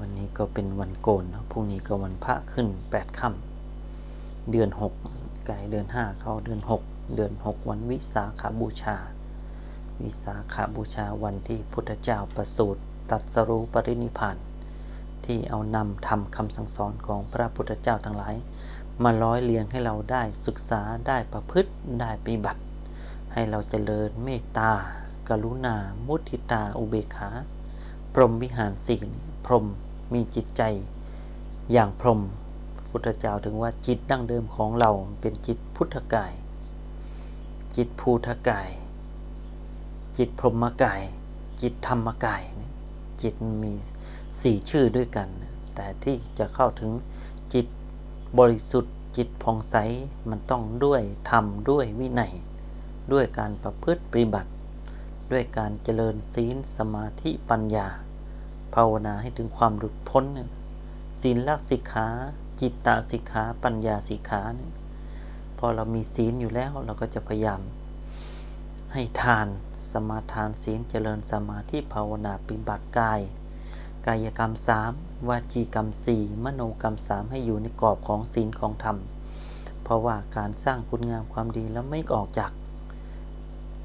วันนี้ก็เป็นวันโกนนะพรุ่งนี้ก็วันพระขึ้นแปดค่ำเดือนหกไก่เดือนห้าเข้าเดือนหกเดือนหกวันวิสาขาบูชา วิสาขาบูชาวันที่พุทธเจ้าประสูติตรัสรู้ปรินิพานที่เอานำทำคำสั่งสอนของพระพุทธเจ้าทั้งหลาย มาร้อยเรียงให้เราได้ศึกษาได้ประพฤติได้ปฏิบัติ ให้เราเจริญเมตตา กรุณา มุทิตา อุเบกขา พรหมวิหารสี่พรหม มีจิตใจอย่างพรหมพุทธเจ้าถึงว่าจิตดั้งเดิมของเราเป็นจิตพุทธกาย จิตภูทกาย จิตพรหมกาย จิตธรรมกายเนี่ยจิตมีสี่ชื่อด้วยกัน แต่ที่จะเข้าถึงจิตบริสุทธิ์ จิตผ่องใสมันต้องด้วยธรรมด้วยวินัย ด้วยการประพฤติปฏิบัติ ด้วยการเจริญศีลสมาธิปัญญา ภาวนาให้ถึงความหลุดพ้นเนี่ยศีลลักสิกขา จิตตสิกขา ปัญญาสิกขาเนี่ยพอเรามีศีลอยู่แล้วเราก็จะพยายาม ให้ทานสมาทานศีลเจริญสมาธิภาวนาปิบัติกาย กายกรรมสามวาจีกรรมสี่มโนกรรมสามให้อยู่ในกรอบของศีลของธรรม เพราะว่าการสร้างคุณงามความดีแล้วไม่ออกจาก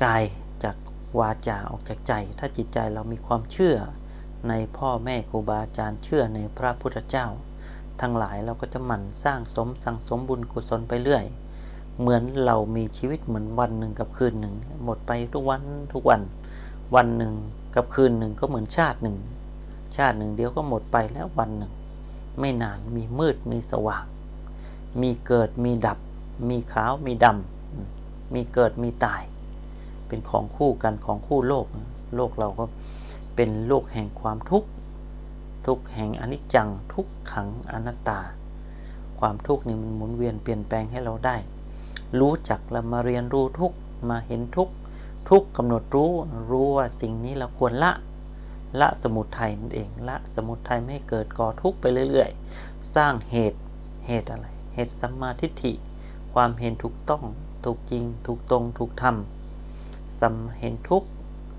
กายจากวาจาออกจากใจ ถ้าจิตใจเรามีความเชื่อ ในพ่อแม่ครูบาอาจารย์เชื่อในพระพุทธเจ้า ทั้งหลายเราก็จะหมั่นสร้างสมสั่งสมบุญกุศลไปเรื่อย เหมือนเรามีชีวิตเหมือนวันหนึ่งกับคืนหนึ่ง หมดไปทุกวันทุกวัน วันหนึ่งกับคืนหนึ่งก็เหมือนชาติหนึ่ง ชาติหนึ่งเดียวก็หมดไปแล้ววันหนึ่ง ไม่นานมีมืดมีสว่าง มีเกิดมีดับ มีขาวมีดำมีเกิดมีตาย เป็นของคู่กันของคู่โลก โลกเราก็ เป็นโลกแห่งความทุกข์ ทุกแห่งอนิจจัง ทุกขังอนัตตา ความทุกข์นี่มันหมุนเวียนเปลี่ยนแปลงให้เราได้ รู้จักแล้วมาเรียนรู้ทุกมาเห็นทุกทุกกำหนดรู้รู้ว่าสิ่งนี้เราควรละละสมุทัยนั่นเองละสมุทัยไม่เกิดก่อทุกข์ไปเรื่อยๆ สร้างเหตุเหตุอะไร เหตุสัมมาทิฏฐิ ความเห็นถูกต้องถูกจริงถูกตรงถูกธรรมสัมเห็นทุกข์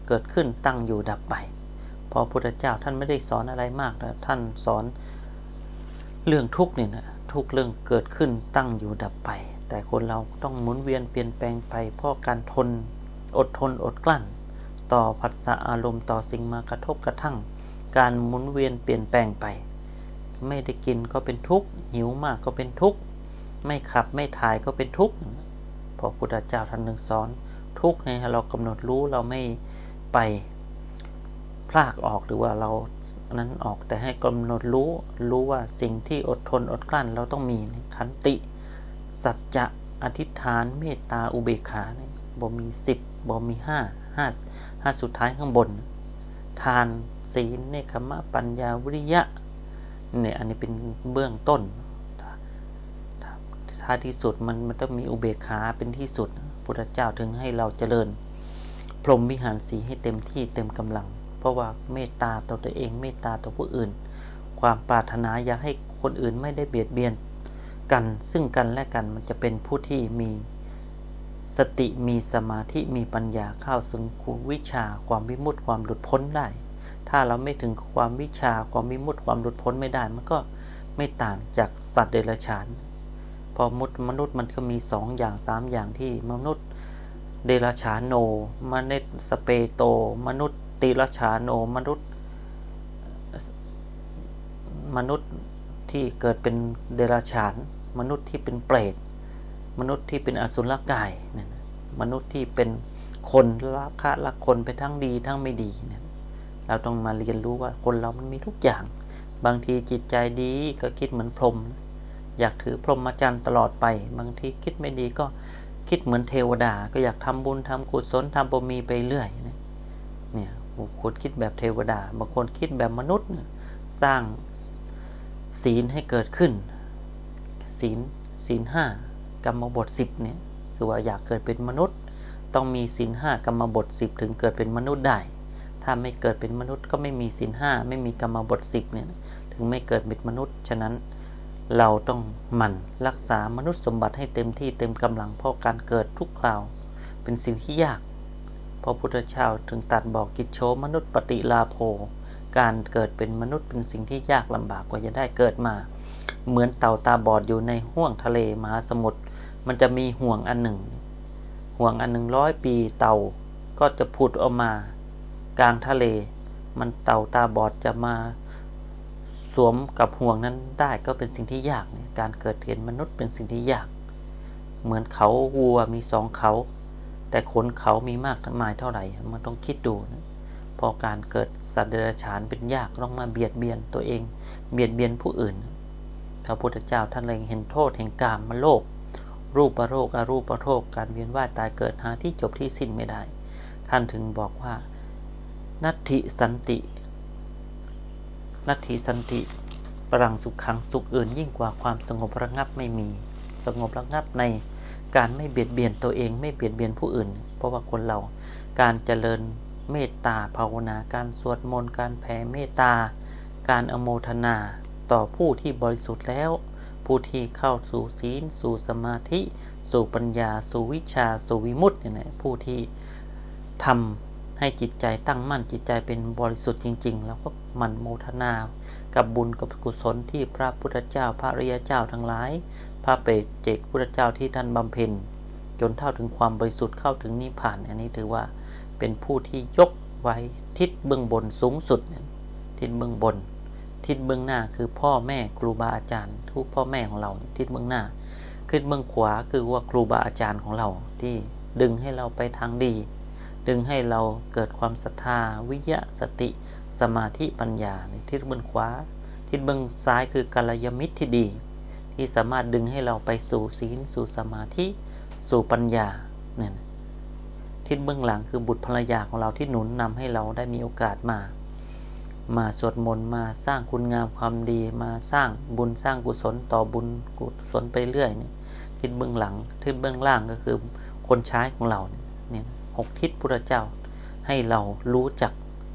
เกิดขึ้นตั้งอยู่ดับไป พอพุทธเจ้าท่านไม่ได้สอนอะไรมากนะท่านสอนเรื่องทุกเนี่ยนะทุกเรื่องเกิดขึ้นตั้งอยู่ดับไป แต่คนเราต้องหมุนเวียนเปลี่ยนแปลงไป เพราะการทนอดทนอดกลั้น ต่อผัสสะอารมณ์ต่อสิ่งมากระทบกระทั่ง การหมุนเวียนเปลี่ยนแปลงไป ไม่ได้กินก็เป็นทุกข์หิวมากก็เป็นทุกข์ไม่ขับไม่ถ่ายก็เป็นทุกข์พอพุทธเจ้าท่านหนึ่งสอนทุกข์เนี่ยเรากำหนดรู้เราไม่ไป พลากออกหรือว่าเรานั้นออกแต่ให้กำหนดรู้รู้ว่าสิ่งที่อดทนอดกลั้นเราต้องมีขันติ สัจจะอธิษฐานเมตตาอุเบกขาเนี่ยบ่มีสิบบ่มีห้าห้าห้าสุดท้ายข้างบน ทานศีลเนคขมะปัญญาวิริยะเนี่ยอันนี้เป็นเบื้องต้นถ้าที่สุดมันมันต้องมีอุเบกขาเป็นที่สุดพุทธเจ้าถึงให้เราเจริญ พรหมวิหารสีให้เต็มที่เต็มกำลัง เพราะว่าเมตตาต่อตัวเอง เมตตาต่อผู้อื่น ความปรารถนาอยากให้คนอื่นไม่ได้เบียดเบียนกัน ซึ่งกันและกันมันจะเป็นผู้ที่มีสติมีสมาธิมีปัญญาเข้าซึ่งวิชาความวิมุตติความหลุดพ้นได้ ถ้าเราไม่ถึงความวิชาความวิมุตติความหลุดพ้นไม่ได้ มันก็ไม่ต่างจากสัตว์เดรัจฉาน พอมุดมนุษย์มันก็มีสองอย่างสามอย่างที่มนุษย์เดรัจฉานโนมนุษย์สเปโต มนุษย์ ติรัจฉาโนมนุษย์ มนุษย์ที่เกิดเป็นเดรัจฉาน มนุษย์ที่เป็นเปรตมนุษย์ที่เป็นอสุรกายเนี่ยมนุษย์ที่เป็นคนรักฆะรักคนไปทั้งดีทั้งไม่ดีเนี่ยเราต้องมาเรียนรู้ว่าคนเรามันมีทุกอย่าง บางทีจิตใจดีก็คิดเหมือนพรหมอยากถือพรหมจรรย์ตลอดไป บางทีคิดไม่ดีก็คิดเหมือนเทวดา ก็อยากทำบุญทำกุศลทำบารมีไปเรื่อยเนี่ย บางคนคิดแบบเทวดา บางคนคิดแบบมนุษย์ สร้างศีลให้เกิดขึ้น ศีลศีลห้ากรรมบทสิบเนี่ยคือว่าอยากเกิดเป็นมนุษย์ ต้องมีศีลห้ากรรมบทสิบถึงเกิดเป็นมนุษย์ได้ ถ้าไม่เกิดเป็นมนุษย์ก็ไม่มีศีลห้าไม่มีกรรมบทสิบเนี่ยถึงไม่เกิดเป็นมนุษย์ ฉะนั้นเราต้องหมั่นรักษามนุษย์สมบัติให้เต็มที่เต็มกำลังเพราะการเกิดทุกคราว เป็นสิ่งที่ยาก พระพุทธเจ้าถึงตัดบอกกิจโชมนุษย์ปฏิลาโภ การเกิดเป็นมนุษย์เป็นสิ่งที่ยากลำบากกว่าจะได้เกิดมา เหมือนเต่าตาบอดอยู่ในห้วงทะเลมหาสมุทรมันจะมีห่วงอันหนึ่ง ห่วงอันหนึ่งร้อยปีเต่าก็จะผุดออกมา กลางทะเล มันเต่าตาบอดจะมาสวมกับห่วงนั้นได้ก็เป็นสิ่งที่ยาก การเกิดเห็นมนุษย์เป็นสิ่งที่ยาก เหมือนเขาวัวมีสองเขา แต่ขนเขามีมากมายเท่าไหร่ มันต้องคิดดูนะพอการเกิดสัตว์เดรัจฉานเป็นยากต้องมาเบียดเบียนตัวเอง เบียดเบียนผู้อื่น พระพุทธเจ้าท่านเลยเห็นโทษแห่งกามมาโลก รูปประโรคอารูปประโรคการเวียนว่ายตายเกิดหาที่จบที่สิ้นไม่ได้ ท่านถึงบอกว่า นัตถิสันติ นัตถิสันติปรังสุขขังสุขอื่นยิ่งกว่าความสงบระงับไม่มี สงบระงับใน การไม่เบียดเบียนตัวเองไม่เบียดเบียนผู้อื่น เพราะว่าคนเราการเจริญเมตตาภาวนา การสวดมนต์การแผ่เมตตา การอโมทนาต่อผู้ที่บริสุทธิ์แล้ว ผู้ที่เข้าสู่ศีล สู่สมาธิ สู่ปัญญา สู่วิชา สู่วิมุตติเนี่ยผู้ที่ทำให้จิตใจตั้งมั่นจิตใจเป็นบริสุทธิ์จริง ๆ แล้วก็มันโมทนา กับบุญกับกุศลที่พระพุทธเจ้าพระริยเจ้าทั้งหลาย พระเปรตเจกพุทธเจ้าที่ท่านบำเพ็ญ จนเท่าถึงความบริสุทธิ์เข้าถึงนิพพาน อันนี้ถือว่าเป็นผู้ที่ยกไว้ทิศเบื้องบนสูงสุด ทิศเบื้องบน ทิศเบื้องหน้าคือพ่อแม่ครูบาอาจารย์ ทุกพ่อแม่ของเราทิศเบื้องหน้าทิศเบื้องขวาคือว่าครูบาอาจารย์ของเราที่ดึงให้เราไปทางดี ดึงให้เราเกิดความศรัทธา วิยะสติ สมาธิปัญญาในทิศเบื้องขวา ทิศเบื้องซ้ายคือกัลยาณมิตรที่ดี ที่สามารถดึงให้เราไปสู่ศีลสู่สมาธิสู่ปัญญาเนี่ยทิศเบื้องหลังคือบุตรภรรยาของเราที่หนุนนำให้เราได้มีโอกาสมา มาสวดมนต์มาสร้างคุณงามความดีมาสร้างบุญสร้างกุศลต่อบุญกุศลไปเรื่อยเนี่ยทิศเบื้องหลังทิศเบื้องล่างก็คือคนใช้ของเราเนี่ยหกทิศพุทธเจ้า ให้เรารู้จัก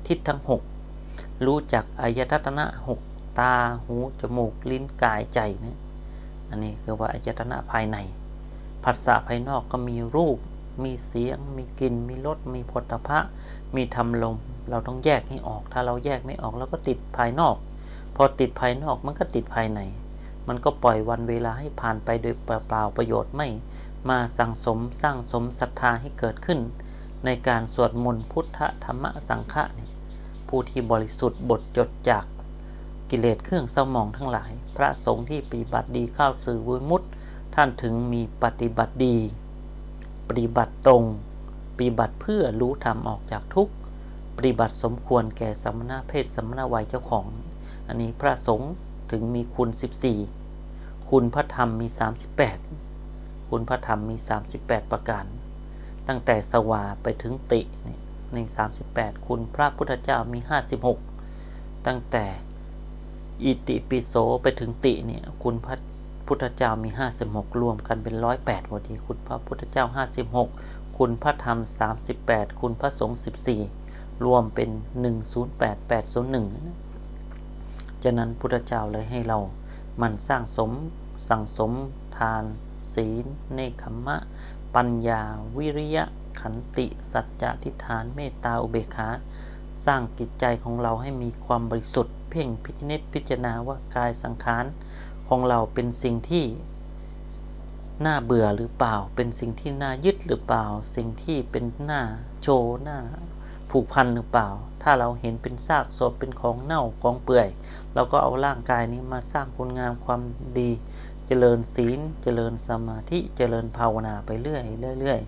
ทิศทั้งหกรู้จักอายตนะหกตาหูจมูกลิ้นกายใจเนี่ย อันนี้คือว่าอายตนะภายในภาษาภายนอกก็มีรูป มีเสียง มีกลิ่น มีรส มีผลตภะมีธรรมลม เราต้องแยกให้ออก ถ้าเราแยกไม่ออกเราก็ติดภายนอก พอติดภายนอกมันก็ติดภายใน มันก็ปล่อยวันเวลาให้ผ่านไปโดยเปล่าประโยชน์ไม่ มาสั่งสมสร้างสมศรัทธาให้เกิดขึ้น ในการสวดมนต์พุทธธรรมสังฆะเนี่ยผู้ที่บริสุทธิ์บทจดจาก กิเลสเครื่องเศร้าหมองทั้งหลาย พระสงฆ์ที่ปฏิบัติดีเข้าสื่อวิมุตติ ท่านถึงมีปฏิบัติดี ปฏิบัติตรง ปฏิบัติเพื่อรู้ธรรมออกจากทุกข์ปฏิบัติสมควรแก่สมณะเพศสมณะวัยเจ้าของ อันนี้พระสงฆ์ถึงมีคุณ 14 คุณพระธรรมมี 38 คุณพระธรรมมี 38 ประการ ตั้งแต่สวาไปถึงติใน38 คุณพระพุทธเจ้ามี 56 ตั้งแต่ อิติปิโสไปถึงติเนี่ยคุณพระพุทธเจ้ามี 56 รวมกันเป็น 108พอดีคุณพระพุทธเจ้า 56 คุณพระธรรม 38 คุณพระสงฆ์14 รวมเป็น 108801ฉะนั้นพุทธเจ้าเลยให้เรามันสร้างสมสั่งสมทาน ศีลเนคขมะ ปัญญา วิริยะ ขันติ สัจจะทิฏฐาน เมตตาอุเบกขา สร้างจิตใจของเราให้มีความบริสุทธิ์ พ่งพิจเนตพิจารณาว่ากายสังขารของเราเป็นสิ่งที่น่าเบื่อหรือเปล่า เป็นสิ่งที่น่ายึดหรือเปล่า สิ่งที่เป็นหน้าโชว์หน้าผูกพันหรือเปล่า ถ้าเราเห็นเป็นซากศพเป็นของเน่าของเปื่อย เราก็เอาร่างกายนี้มาสร้างคุณงามความดี เจริญศีล เจริญสมาธิ เจริญภาวนาไปเรื่อยเรื่อย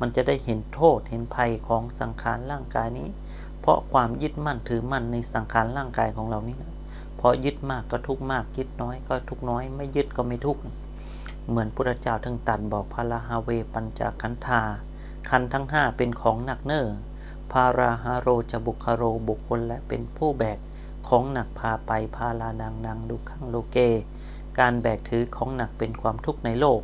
มันจะได้เห็นโทษเห็นภัยของสังขารร่างกายนี้ เพราะความยึดมั่นถือมั่นในสังขารร่างกายของเรานี่นะพอยึดมากก็ทุกมาก ยึดน้อยก็ทุกน้อย ไม่ยึดก็ไม่ทุกเหมือนพุทธเจ้าทั้งตันบอกพาราฮาเวปัญจคันธาคันทั้งห้าเป็นของหนักเนอ้อพาราฮาโรจะบุคโรบุคคลและเป็นผู้แบกของหนักพาไปพาลาดังดังดุขังโลเก การแบกถือของหนักเป็นความทุกข์ในโลก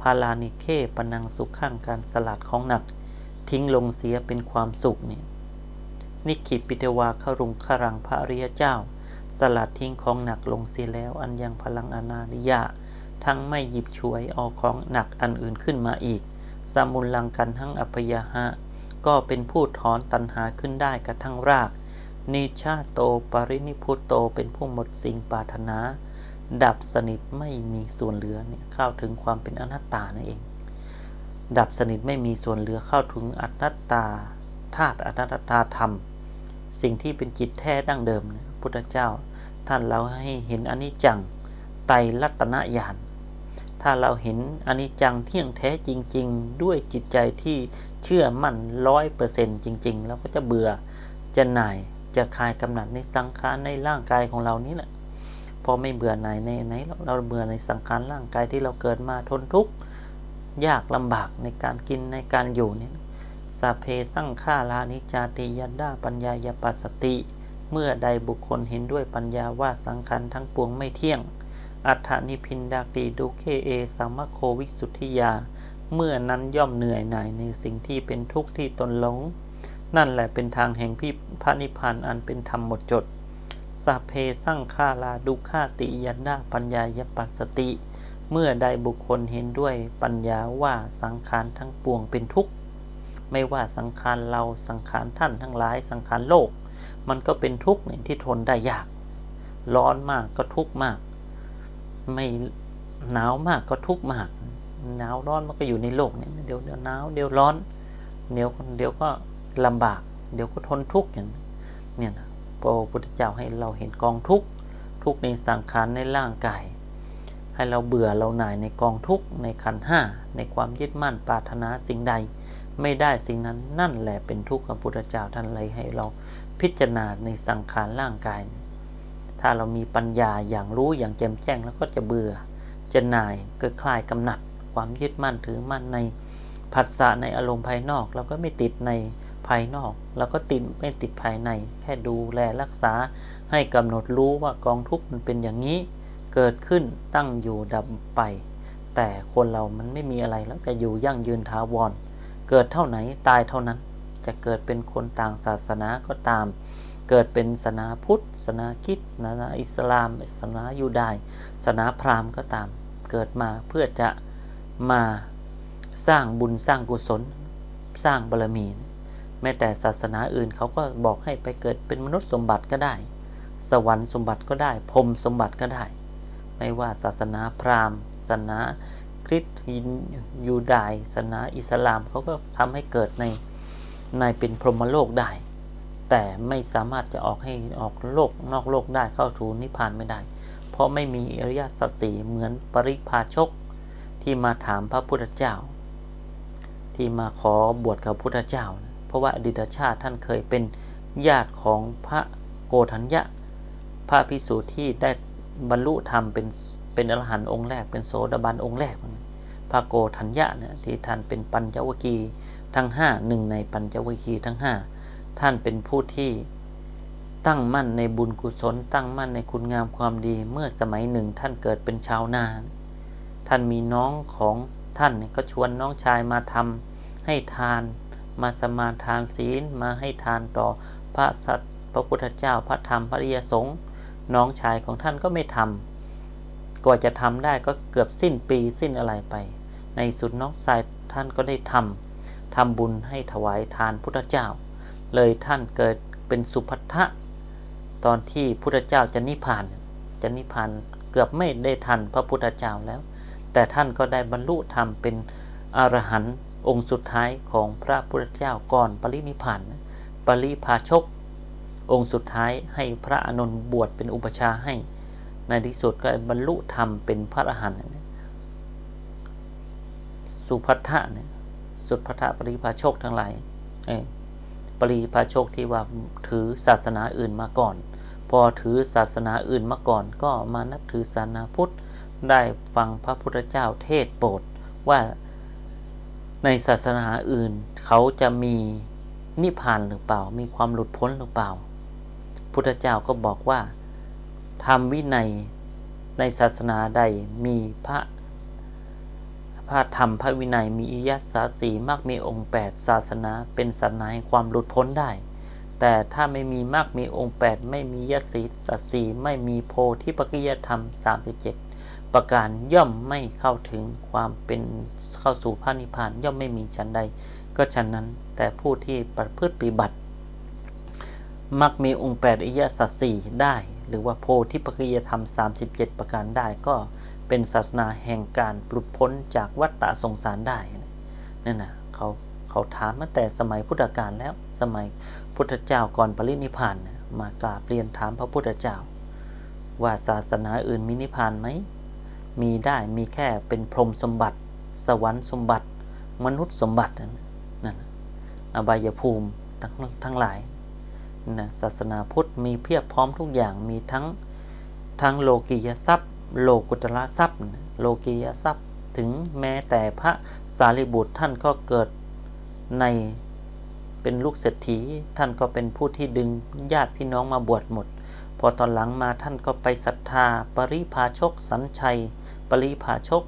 พาลานิเคปนังสุขข้างการสลัดของหนัก ทิ้งลงเสียเป็นความสุขเนี่ย นิคิปิเทวาขรุงขรังพระริยเจ้า สลัดทิ้งของหนักลงเสียแล้วอันยังพลังอนานิยะ ทั้งไม่หยิบฉวยเอาของหนักอันอื่นขึ้นมาอีก สมุลลังกันทั้งอภยหะ ก็เป็นผู้ถอนตันหาขึ้นได้กระทั่งราก นิชาโตปรินิพุตโตเป็นผู้หมดสิ่งปารถนา ดับสนิทไม่มีส่วนเหลือเนี่ยเข้าถึงความเป็นอนัตตานั่นเอง ดับสนิทไม่มีส่วนเหลือเข้าถึงอนัตตาธาตุอนัตตาธรรม สิ่งที่เป็นจิตแท้ดั้งเดิมนี่ยพุทธเจ้า ท่านเราให้เห็นอนิจจังไตรลัตนะญาณถ้าเราเห็นอนิจจังเที่ยงแท้จริง ๆ ด้วยจิตใจที่เชื่อมั่นร้อยเปอร์เซ็นต์จริง ๆ แล้วก็จะเบื่อจะหน่ายจะคลายกำหนัดในสังขารในร่างกายของเรานี้แหละพอไม่เบื่อหน่ายในไหนเราเบื่อในสังขารร่างกายที่เราเกิดมาทนทุกข์ยากลำบากในการกินในการอยู่เนี่ย สัพเพสังขารานิจาติยันดาปัญญายปัสสติ เมื่อใดบุคคลเห็นด้วยปัญญาว่าสังขารทั้งปวงไม่เที่ยง อัฏฐานิพินดากีดุเคเอสามะโควิสุทธิยา เมื่อนั้นย่อมเหนื่อยหน่ายในสิ่งที่เป็นทุกข์ที่ตนหลง นั่นแหละเป็นทางแห่งพิพระนิพานอันเป็นธรรมหมดจดสัพเพสังขาราดุขาติยันดาปัญญายปัสสติ เมื่อใดบุคคลเห็นด้วยปัญญาว่าสังขารทั้งปวงเป็นทุกข์ ไม่ว่าสังขารเราสังขารท่านทั้งหลายสังขารโลก มันก็เป็นทุกข์เนี่ยที่ทนได้ยาก ร้อนมากก็ทุกข์มาก ไม่หนาวมากก็ทุกข์มาก หนาวร้อนมันก็อยู่ในโลกเนี่ยเดี๋ยวเดี๋ยวหนาวเดี๋ยวร้อนเดี๋ยวเดี๋ยวก็ลำบาก เดี๋ยวก็ทนทุกข์อย่างเนี่ยนะพระพุทธเจ้าให้เราเห็นกองทุกข์ทุกข์ในสังขารในร่างกายให้เราเบื่อเราหน่ายในกองทุกข์ในขันห้าในความยึดมั่นปรารถนาสิ่งใด ไม่ได้สิ่งนั้นนั่นแหละเป็นทุกข์ของพุทธเจ้าท่านเลยให้เราพิจารณาในสังขารร่างกาย ถ้าเรามีปัญญาอย่างรู้อย่างแจ่มแจ้งแล้วก็จะเบื่อ จะหน่ายเกิดคลายกำหนัด ความยึดมั่นถือมั่นในผัสสะในอารมณ์ภายนอกเราก็ไม่ติดในภายนอกเราก็ติดไม่ติดภายใน แค่ดูแลรักษาให้กำหนดรู้ว่ากองทุกข์มันเป็นอย่างนี้ เกิดขึ้นตั้งอยู่ดับไป แต่คนเรามันไม่มีอะไรแล้วจะอยู่ยั่งยืนถาวร เกิดเท่าไหนตายเท่านั้น จะเกิดเป็นคนต่างศาสนาก็ตาม เกิดเป็นศาสนาพุทธศาสนาคิดศาสนาอิสลามศาสนายูดายศาสนาพราหมณ์ก็ตาม เกิดมาเพื่อจะมาสร้างบุญสร้างกุศล สร้างบารมี แม้แต่ศาสนาอื่นเขาก็บอกให้ไปเกิดเป็นมนุษย์สมบัติก็ได้ สวรรค์สมบัติก็ได้พรมสมบัติก็ได้ ไม่ว่าศาสนาพราหมณ์ศาสนา คริสต์ยูดายศาสนาอิสลามเขาก็ทำให้เกิดในในเป็นพรหมโลกได้ แต่ไม่สามารถจะออกให้ออกโลกนอกโลกได้เข้าถูนิพพานไม่ได้ เพราะไม่มีอริยสัจสีเหมือนปริพาชกที่มาถามพระพุทธเจ้า ที่มาขอบวชกับพุทธเจ้า เพราะว่าอดีตชาติท่านเคยเป็นญาติของพระโกธัญญะ พระพิสูจน์ที่ได้บรรลุธรรมเป็น เป็นอรหันต์องค์แรก เป็นโสดาบันองค์แรกพระโกธัญญะเนี่ยที่ท่านเป็นปัญจวัคคีทั้งห้าหนึ่งในปัญจวัคคีทั้งห้าท่านเป็นผู้ที่ตั้งมั่นในบุญกุศล ตั้งมั่นในคุณงามความดี เมื่อสมัยหนึ่งท่านเกิดเป็นชาวนา ท่านมีน้องของท่านก็ชวนน้องชายมาทำให้ทาน มาสมาทานศีลมาให้ทานต่อพระสัตพระพุทธเจ้าพระธรรมพระริยสงฆ์น้องชายของท่านก็ไม่ทำ กว่าจะทำได้ก็เกือบสิ้นปีสิ้นอะไรไป ในสุดน้องชายท่านก็ได้ทำทำบุญให้ถวายทานพุทธเจ้า เลยท่านเกิดเป็นสุภัททะตอนที่พุทธเจ้าจะนิพพาน จะนิพพานเกือบไม่ได้ทันพระพุทธเจ้าแล้ว แต่ท่านก็ได้บรรลุธรรมเป็นอรหันต์องค์สุดท้ายของพระพุทธเจ้าก่อนปรินิพพานปริพาชก องค์สุดท้ายให้พระอานนบวชเป็นอุปชาให้ ในที่สุดก็บรรลุธรรมเป็นพระอรหันต์สุภัททะเนี่ยสุภัททะปริพาชกทั้งหลายปริพาชกที่ว่าถือศาสนาอื่นมาก่อน พอถือศาสนาอื่นมาก่อน ก็มานับถือศาสนาพุทธได้ฟังพระพุทธเจ้าเทศโปรดว่าในศาสนาอื่น เขาจะมีนิพพานหรือเปล่า มีความหลุดพ้นหรือเปล่า พุทธเจ้าก็บอกว่า ทำวินัยในศาสนาใดมีพระพระธรรมพระวินัยมีอิยัสาสีมากมีองค์8ศาสนาเป็นศาสนาแห่งความหลุดพ้นได้ แต่ถ้าไม่มีมากมีองค์ 8 ไม่มียัสสีสาสีไม่มีโพธิปัจจยธรรม 37 ประการย่อมไม่เข้าถึงความเป็นเข้าสู่พระนิพพานย่อมไม่มีชั้นใด ก็ฉะนั้นแต่ผู้ที่ประพฤติปฏิบัติมักมีองค์แปดอริยสัจสี่ได้ หรือว่าโพธิปัจจยธรรม 37 ประการได้ก็เป็นศาสนาแห่งการปลุดพ้นจากวัฏฏะสงสารได้นั่นนะเขาเขาถามมาแต่สมัยพุทธกาลแล้วสมัยพุทธเจ้าก่อนปรินิพานมากราบเรียนถามพระพุทธเจ้า ว่าศาสนาอื่นมีนิพานไหมมีได้มีแค่เป็นพรหมสมบัติ สวรรค์สมบัติ มนุษย์สมบัตินั่นน่ะนั่นน่ะอบายภูมิทั้งทั้งหลาย นะศาสนาพุทธมีเพียบพร้อมทุกอย่างมีทั้งทั้งโลกียทรัพย์ โลกุตระทรัพย์ โลกียทรัพย์ถึงแม้แต่พระสารีบุตรท่านก็เกิดในเป็นลูกเศรษฐีท่านก็เป็นผู้ที่ดึงญาติพี่น้องมาบวชหมด พอตอนหลังมาท่านก็ไปศรัทธา ปริพาชกสัญชัย ปริพาชก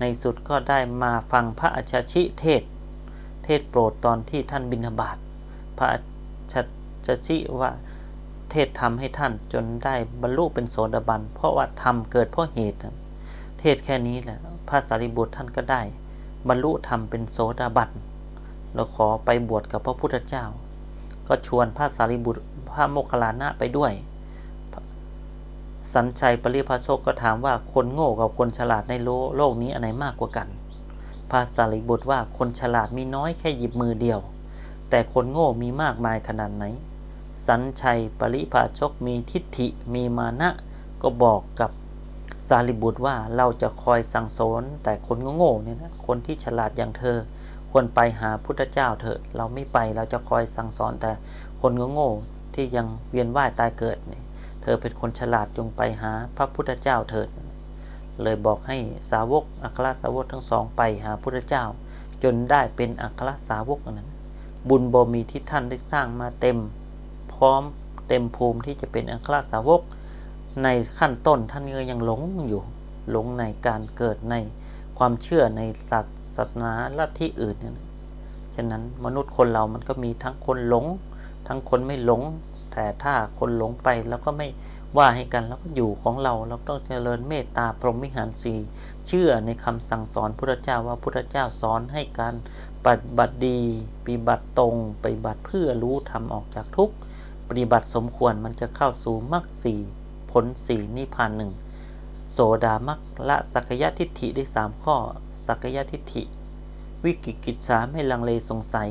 ในสุดก็ได้มาฟังพระอาชาชิเทศ เทศโปรดตอนที่ท่านบิณฑบาตพระ อาชาชิว่าเทศทำให้ท่านจนได้บรรลุเป็นโสดาบัน เพราะว่าทำเกิดเพราะเหตุ เทศแค่นี้แหละพระสารีบุตรท่านก็ได้ บรรลุธรรมเป็นโสดาบันเราขอไปบวชกับพระพุทธเจ้า ก็ชวนพระสารีบุตรพระโมคคัลลานะไปด้วย สัญชัยปริพาชกก็ถามว่าคนโง่กับคนฉลาดในโลโลกนี้อันไหนมากกว่ากัน พระสารีบุตรว่าคนฉลาดมีน้อยแค่หยิบมือเดียว แต่คนโง่มีมากมายขนาดไหน สัญชัยปริพาชกมีทิฏฐิมีมานะ ก็บอกกับสารีบุตรว่าเราจะคอยสั่งสอนแต่คนโง่ๆเนี่ยนะคนที่ฉลาดอย่างเธอ ควรไปหาพุทธเจ้าเถอะ เราไม่ไปเราจะคอยสั่งสอนแต่คนโง่ๆที่ยังเวียนว่ายตายเกิดเนี่ยเธอเป็นคนฉลาดจงไปหาพระพุทธเจ้าเถิด เลยบอกให้สาวกอัครสาวกทั้งสองไปหาพุทธเจ้า จนได้เป็นอัครสาวกนั้น บุญบารมีที่ท่านได้สร้างมาเต็ม ร้อมเต็มภูมิที่จะเป็นอัครสาวก ในขั้นต้นท่านก็ยังหลงอยู่หลงในการเกิดในความเชื่อในศาสนาลัทธิอื่นเนี่ยนะฉะนั้นมนุษย์คนเรามันก็มีทั้งคนหลง ทั้งคนไม่หลง แต่ถ้าคนหลงไปแล้วก็ไม่ว่าให้กันแล้วก็อยู่ของเราเราต้องเจริญเมตตาพรหมิหารสีเชื่อในคำสั่งสอนพุทธเจ้าว่าพุทธเจ้าสอนให้การปฏิบัติดีปฏิบัติตรงปฏิบัติเพื่อรู้ทำออกจากทุกข์ ปฏิบัติสมควรมันจะเข้าสู่มรรคสี่ผลสี่นิพพานหนึ่งโสดามักละสักยะทิฏฐิได้สามข้อ สักยะทิฏฐิ วิกิกิจฉาไม่ลังเลสงสัย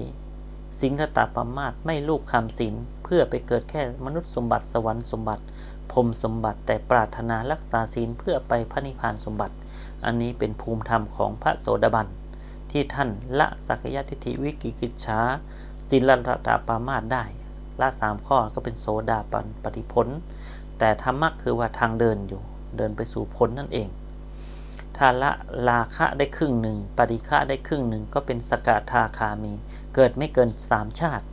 สิงคตาปมาตไม่ลูกคำสินเพื่อไปเกิดแค่มนุษย์สมบัติสวรรค์สมบัติพรมสมบัติแต่ปรารถนารักษาศีลเพื่อไปพระนิพพานสมบัติ อันนี้เป็นภูมิธรรมของพระโสดาบันที่ท่านละสักยะทิฏฐิวิกิกิจฉาสิลตาปามาตได้ ละสามข้อก็เป็นโสดาบันปฏิพลแต่ธรรมะคือว่าทางเดินอยู่เดินไปสู่ผลนั่นเอง ถ้าละราคะได้ครึ่งหนึ่งปฏิฆะได้ครึ่งหนึ่งก็เป็นสกทาคามี เกิดไม่เกินสามชาติ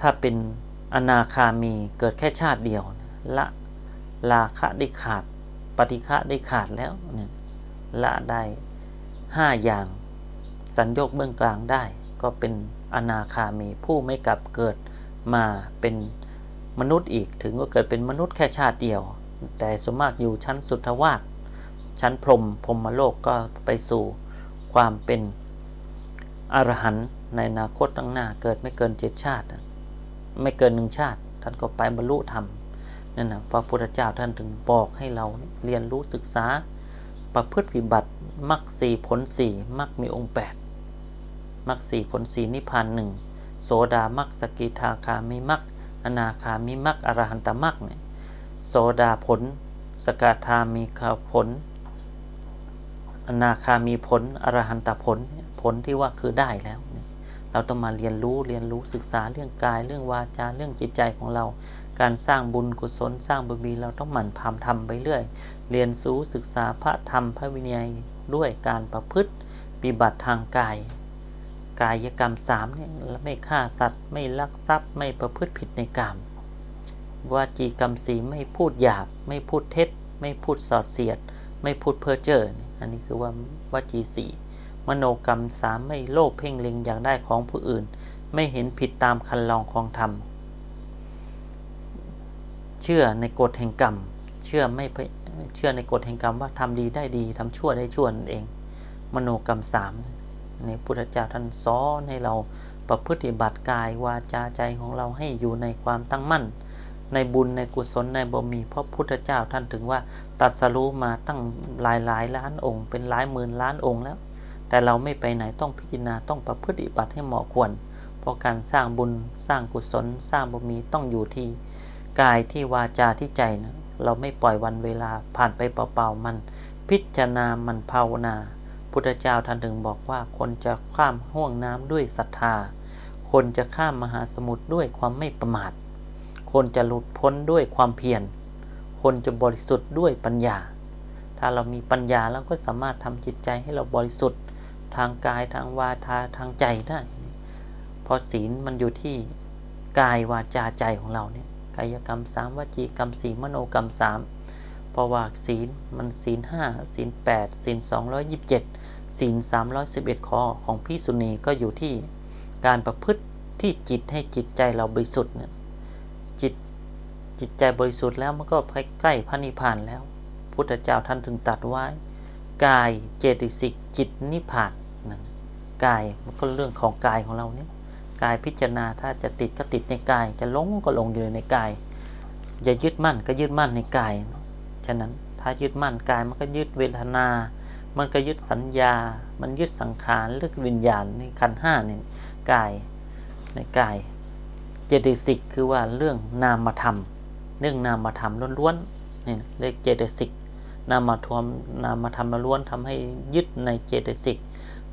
ถ้าเป็นอนาคามีเกิดแค่ชาติเดียว ละราคะได้ขาด ปฏิฆะได้ขาดแล้วเนี่ยละได้ห้าอย่าง สัญญกเบื้องกลางได้ก็เป็น อนาคามีผู้ไม่กลับเกิดมาเป็นมนุษย์อีกถึงว่าเกิดเป็นมนุษย์แค่ชาติเดียว แต่สมมากอยู่ชั้นสุทธวาสชั้นพรมพรหมโลกก็ไปสู่ความเป็นอรหันต์ในอนาคตตั้งหน้าเกิดไม่เกินเจ็ดชาติ ไม่เกินหนึ่งชาติ ท่านก็ไปบรรลุธรรมนั่นนะพระพุทธเจ้าท่านถึงบอกให้เราเรียนรู้ศึกษา ประพฤติปฏิบัติมรรคสี่ผลสี่มรรคมีองค์แปด มรรคสี่ผลสี่นิพพานหนึ่งโสดามรรคสกิทาคามิมรรคอนาคามิมรรคอรหันตมรรคเนี่ยโสดาผล สกาธามีขผล อนาคามีผลอรหันตผลผลที่ว่าคือได้แล้ว เราต้องมาเรียนรู้เรียนรู้ศึกษาเรื่องกายเรื่องวาจาเรื่องจิตใจของเรา การสร้างบุญกุศลสร้างบุญมีเราต้องหมั่นพามทำไปเรื่อย เรียนรู้ศึกษาพระธรรมพระวินัยด้วยการประพฤติปฏิบัติทางกาย กายกรรมสามเนี่ยไม่ฆ่าสัตว์ไม่ลักทรัพย์ไม่ประพฤติผิดในกรรมวาจีกรรมสีไม่พูดหยาบ ไม่พูดเท็จ ไม่พูดสอดเสียด ไม่พูดเพ้อเจ้ออันนี้คือว่าวาจีสี่มโนกรรมสามไม่โลภเพ่งเล็งอยากได้ของผู้อื่น ไม่เห็นผิดตามคันลองของธรรม เชื่อในกฎแห่งกรรม เชื่อไม่เชื่อในกฎแห่งกรรมว่าทำดีได้ดีทำชั่วได้ชั่วนั่นเอง มโนกรรมสาม ในพุทธเจ้าท่านสอนให้เราประพฤติบัติกายวาจาใจของเราให้อยู่ในความตั้งมั่น ในบุญในกุศลในบารมีเพราะพุทธเจ้าท่านถึงว่าตัดสรู้มาตั้งหลายหลายล้านองค์ เป็นหลายหมื่นล้านองค์แล้ว แต่เราไม่ไปไหนต้องพิจารณาต้องประพฤติบัติให้เหมาะควร เพราะการสร้างบุญสร้างกุศล สร้างบารมีต้องอยู่ที่กายที่วาจาที่ใจนะเราไม่ปล่อยวันเวลาผ่านไปเปล่าๆมัน พิจารณามันภาวนา พุทธเจ้าท่านถึงบอกว่าคนจะข้ามห่วงน้ำด้วยศรัทธา คนจะข้ามมหาสมุทรด้วยความไม่ประมาท คนจะหลุดพ้นด้วยความเพียร คนจะบริสุทธิ์ด้วยปัญญา ถ้าเรามีปัญญาเราก็สามารถทำจิตใจให้เราบริสุทธิ์ ทางกายทางวาทาทางใจได้ เพราะศีลมันอยู่ที่กายวาจาใจของเราเนี่ยกายกรรมสามวจีกรรมสี่มโนกรรมสาม ราะว่าศีลมันศีลห้าศีลแปดศีลสองร้อยยิบเจ็ดศีลสามร้อยสิบเอ็ดข้อของพิสุณีก็อยู่ที่การประพฤติที่จิตให้จิตใจเราบริสุทธิ์เนี่ยจิตจิตใจบริสุทธิ์แล้วมันก็ใกล้พระนิพพานแล้ว พุทธเจ้าท่านถึงตัดไว้ กายเจติสิกจิตนิพพานนั่กายมันก็เรื่องของกายของเราเนี่ยกายพิจารณาถ้าจะติดก็ติดในกาย จะหลงก็หลงอยู่ในกาย อย่ายึดมั่นก็ยึดมั่นในกาย ฉะนั้น ถ้ายึดมั่นกายมันก็ยึดเวทนา มันก็ยึดสัญญา มันยึดสังขารเรื่องวิญญาณในขันห้าเนี่ยกายในกายเจตสิกคือว่าเรื่องนามธรรม เรื่องนามธรรมล้วนๆนี่เรียกเจตสิกนามธรรมนามธรรมล้วนทำให้ยึดในเจตสิก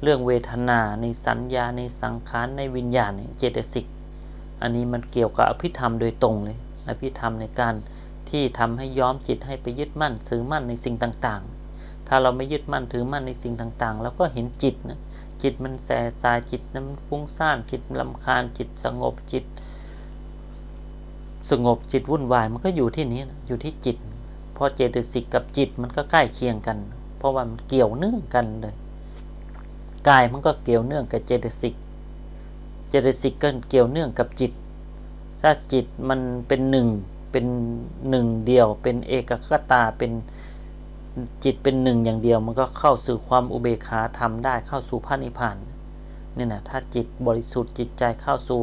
เรื่องเวทนาในสัญญาในสังขารในวิญญาณเนี่ยเจตสิกอันนี้มันเกี่ยวกับอภิธรรมโดยตรงเลยอภิธรรมในการ ที่ทำให้ย้อมจิตให้ไปยึดมั่นถือมั่นในสิ่งต่างๆ ถ้าเราไม่ยึดมั่นถือมั่นในสิ่งต่างๆแล้วก็เห็นจิตนะจิตมันแสสายจิตนั้นฟุ้งซ่านจิตลำคาญจิตสงบจิต สงบจิตวุ่นวายมันก็อยู่ที่นี้นะอยู่ที่จิตเพราะเจตสิกกับจิตมันก็ใกล้เคียงกัน เพราะว่ามันเกี่ยวเนื่องกันเลยกายมันก็เกี่ยวเนื่องกับเจตสิก เจตสิกก็เกี่ยวเนื่องกับจิต ถ้าจิตมันเป็นหนึ่ง เป็นหนึ่งเดียว เป็นเอกคตาเป็นจิตเป็นหนึ่งอย่างเดียว มันก็เข้าสู่ความอุเบกขาทำได้เข้าสู่พระนิพพานนี่นะถ้าจิตบริสุทธิ์จิตใจเข้าสู่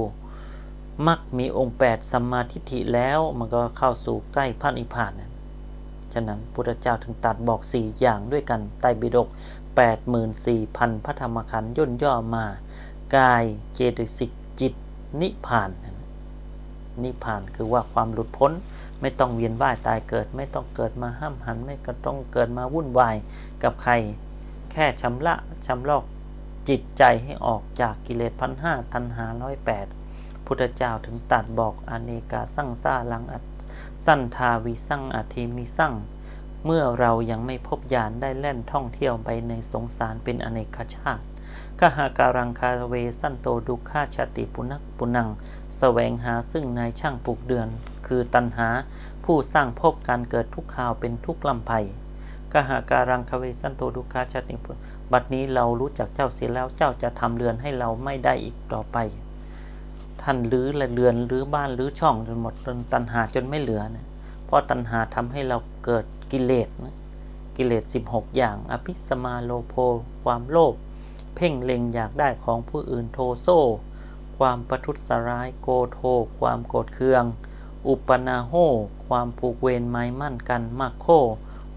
มักมีองค์8สัมมาทิฏฐิแล้วมันก็เข้าสู่ใกล้พระนิพพานฉะนั้นพุทธเจ้าถึงตัดบอก 4 อย่างด้วยกันไตรปิฎก84,000 พระธรรมขันธ์ย่นย่อมา กายเจตสิกจิตนิพพาน นิพพานคือว่าความหลุดพ้น ไม่ต้องเวียนว่ายตายเกิด ไม่ต้องเกิดมาห้ามหัน ไม่ก็ต้องเกิดมาวุ่นวายกับใคร แค่ชำระชำลอกจิตใจให้ออกจากกิเลสพันห้าตันหาร้อยแปดพุทธเจ้าถึงตัดบอกอเนกาสั่งซาลังอัดสั้นทาวิสั่งอาทีมิสั่งเมื่อเรายังไม่พบญาณได้แล่นท่องเที่ยวไปในสงสารเป็นอเนกชาติกหาการังคาเวสั้นโตดุขาชาติปุนักปุนัง แสวงหาซึ่งนายช่างปลูกเดือน คือตันหาผู้สร้างพบการเกิดทุกข่าวเป็นทุกลำไพกหาการังคาเวสันโตดุขาชาติปุบัดนี้เรารู้จักเจ้าเสียแล้วเจ้าจะทำเรือนให้เราไม่ได้อีกต่อไป ท่านรื้อละเรือนรื้อบ้านรื้อช่องจนหมดจนตันหาจนไม่เหลือนะเพราะตันหาทำให้เราเกิดกิเลสนะกิเลส 16 อย่าง อภิสมาโลโภความโลภเพ่งเล็งอยากได้ของผู้อื่นโทโซ ความประทุษร้ายโกโทความโกรธเคือง อุปนาโหความผูกเวรไม้มั่นกันมากโค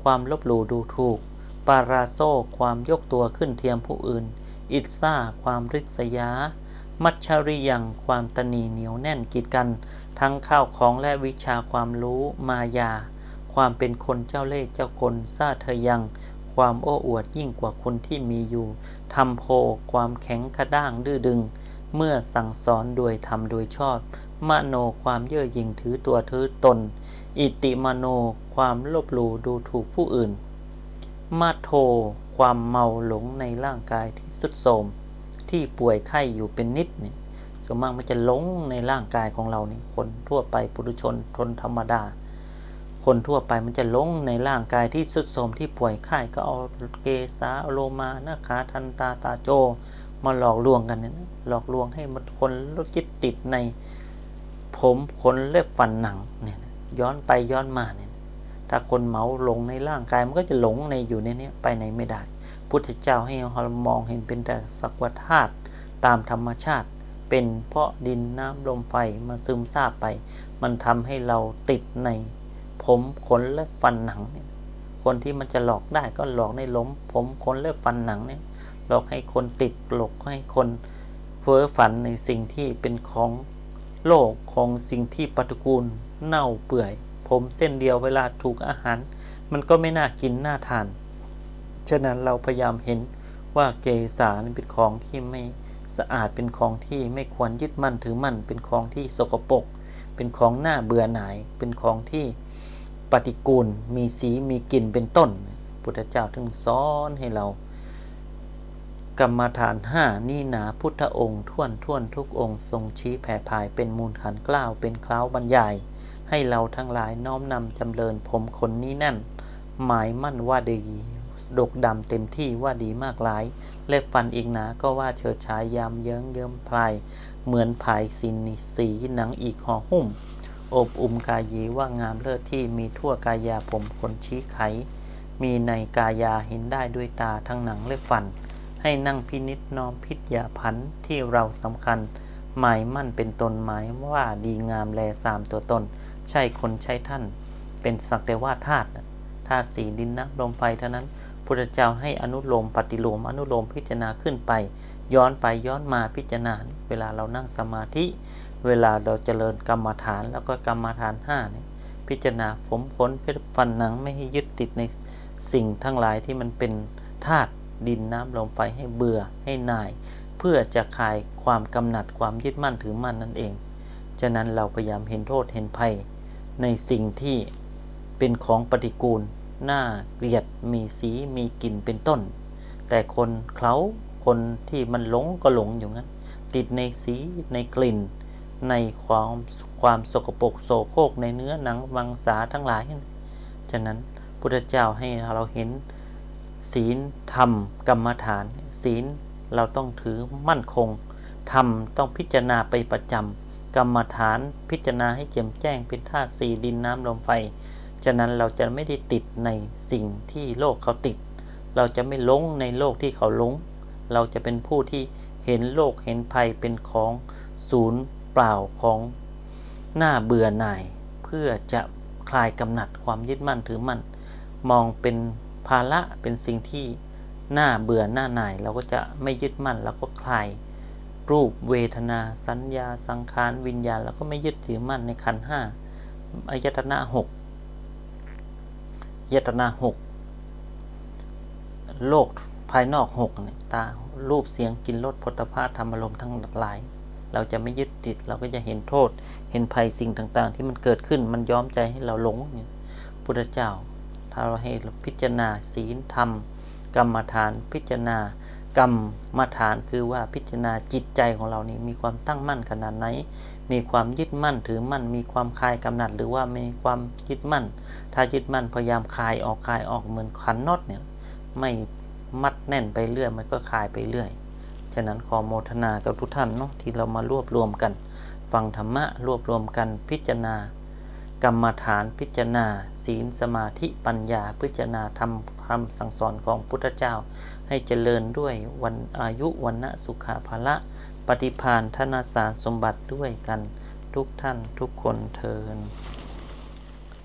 ความลบหลู่ดูถูก ปาราโซความยกตัวขึ้นเทียมผู้อื่น อิตซาความริษยา มัชชริยังความตนีเหนียวแน่นกีดกัน ทั้งข้าวของและวิชาความรู้มายา ความเป็นคนเจ้าเล่ห์เจ้ากลซาเธอยัง ความโอ้อวดยิ่งกว่าคนที่มีอยู่ทำโพความแข็งกระด้างดื้อดึง เมื่อสั่งสอนโดยทำโดยชอบ มโนความเย่อหยิ่งถือตัวถือตน อิติมโนความลบหลู่ดูถูกผู้อื่น มาโทความเมาหลงในร่างกายที่สุดโทมที่ป่วยไข้อยู่เป็นนิดเนี่ยส่วนมากมันจะหลงในร่างกายของเราเนี่ยคนทั่วไปปุถุชนทนธรรมดา คนทั่วไปมันจะหลงในร่างกายที่สุดโทมที่ป่วยไข้ก็เอาเกสาโลมาหน้าขาทันตาตาโจ มาหลอกลวงกันเนี่ยหลอกลวงให้มันคนลดจิตติดในผมขนเล็บฟันหนังเนี่ยย้อนไปย้อนมาเนี่ยถ้าคนเมาหลงในร่างกายมันก็จะหลงในอยู่ในนี้ไปไหนไม่ได้ พุทธเจ้าให้เรามองเห็นเป็นแต่สักวัฏธาตุตามธรรมชาติ เป็นเพราะดินน้ำลมไฟมันซึมซาบไป มันทำให้เราติดในผมขนและฟันหนังเนี่ยคนที่มันจะหลอกได้ก็หลอกในล้มผมขนและฟันหนังเนี่ย หลอกให้คนติดหลอกให้คนเพ้อฝันในสิ่งที่เป็นของโลกของสิ่งที่ปฏิกูล เน่าเปื่อย ผมเส้นเดียวเวลาถูกอาหาร มันก็ไม่น่ากินน่าทาน ฉะนั้นเราพยายามเห็นว่าเกสาเป็นของที่ไม่สะอาดเป็นของที่ไม่ควรยึดมั่นถือมั่น เป็นของที่สกปรกเป็นของหน้าเบื่อหน่าย เป็นของที่ปฏิกูล มีสีมีกลิ่นเป็นต้น พุทธเจ้าถึงสอนให้เรา กรรมฐานห้านี่หนาพุทธองค์ท่วนท่วนทุกองค์ทรงชี้แผ่ภายเป็นมูลขันกล้าวเป็นคล้าวบรรยาย ให้เราทั้งหลายน้อมนำจำเริญผมคนนี้นั่น หมายมั่นว่าดีดกดำเต็มที่ว่าดีมากหลาย เล็บฟันอีกหนาก็ว่าเฉิดฉายยามเยิ้งเยิ้มพลาย เหมือนภายสินสีหนังอีกห่อหุ้ม อบอุ่มกายีว่างามเลิศที่มีทั่วกายาผมคนชี้ไข มีในกายาเห็นได้ด้วยตาทั้งหนังเล็บฟัน ให้นั่งพินิษน้อมพิษยาพันธ์ที่เราสำคัญ หมายมั่นเป็นตนหมายว่าดีงามแลสามตัวตน ใช่คนใช่ท่าน เป็นสักแต่ว่าธาตุธาตุสีดินน้ำลมไฟเท่านั้นพุทธเจ้าให้อนุโลมปฏิโลมอนุโลมพิจารณาขึ้นไป ย้อนไปย้อนมาพิจารณา เวลาเรานั่งสมาธิ เวลาเราเจริญกรรมฐานแล้วก็กรรมฐานห้าเนี่ยพิจารณาผมขนเพชรฟันหนังไม่ให้ยึดติดในสิ่งทั้งหลายที่มันเป็นธาตุ ดินน้ำลมไฟให้เบื่อให้หน่าย เพื่อจะคลายความกำหนัดความยึดมั่นถือมั่นนั่นเอง ฉะนั้นเราพยายามเห็นโทษเห็นภัย ในสิ่งที่เป็นของปฏิกูลน่าเกลียดมีสีมีกลิ่นเป็นต้น แต่คนเขาคนที่มันหลงก็หลงอยู่งั้น ติดในสีในกลิ่น ในความความสกปรกโสโครกในเนื้อหนังมังสาทั้งหลาย ฉะนั้นพุทธเจ้าให้เราเห็น ศีลธรรมกรรมฐาน ศีลเราต้องถือมั่นคง ธรรมต้องพิจารณาไปประจำกรรมฐานพิจารณาให้แจ่มแจ้งเป็นธาตุสี่ดินน้ำลมไฟ ฉะนั้นเราจะไม่ได้ติดในสิ่งที่โลกเขาติด เราจะไม่หลงในโลกที่เขาหลง เราจะเป็นผู้ที่เห็นโลกเห็นภัยเป็นของศูนย์เปล่าของหน้าเบื่อหน่าย เพื่อจะคลายกำหนัดความยึดมั่นถือมั่น มองเป็น ภาระเป็นสิ่งที่น้าเบื่อหน้าหน่าย เราก็จะไม่ยึดมั่นเราก็คลายรูปเวทนา สัญญา สังขาร วิญญาณเราก็ไม่ยึดถือมั่นในขันห้าอายตนะหกยตนะหกโลกภายนอกหกเนี่ยตารูปเสียงกินรสผลิตภัณฑ์ธรรมอารมณ์ทั้งหลาย เราจะไม่ยึดติด เราก็จะเห็นโทษ เห็นภัยสิ่งต่างๆ ที่มันเกิดขึ้นมันย้อมใจให้เราหลงเนี่ยพุทธเจ้า ถ้าเราให้พิจารณาศีลธรรม กรรมฐานพิจารณากรรมฐานคือว่าพิจารณาจิตใจของเรานี่มีความตั้งมั่นขนาดไหน มีความยึดมั่นถือมั่น มีความคลายกำหนัดหรือว่ามีความยึดมั่น ถ้ายึดมั่นพยายามคลายออกคลายออกเหมือนขันน็อตเนี่ยไม่มัดแน่นไปเรื่อยมันก็คลายไปเรื่อย ฉะนั้นขอโมทนากับทุกท่านเนาะที่เรามารวบรวมกัน ฟังธรรมะรวบรวมกันพิจารณา กรรมฐานพิจารณา ศีลสมาธิปัญญาพิจารณาทำคำสั่งสอนของพุทธเจ้า ให้เจริญด้วยวันอายุวันนะสุขาภละ ปฏิพานธนาสารสมบัติด้วยกันทุกท่านทุกคนเทิน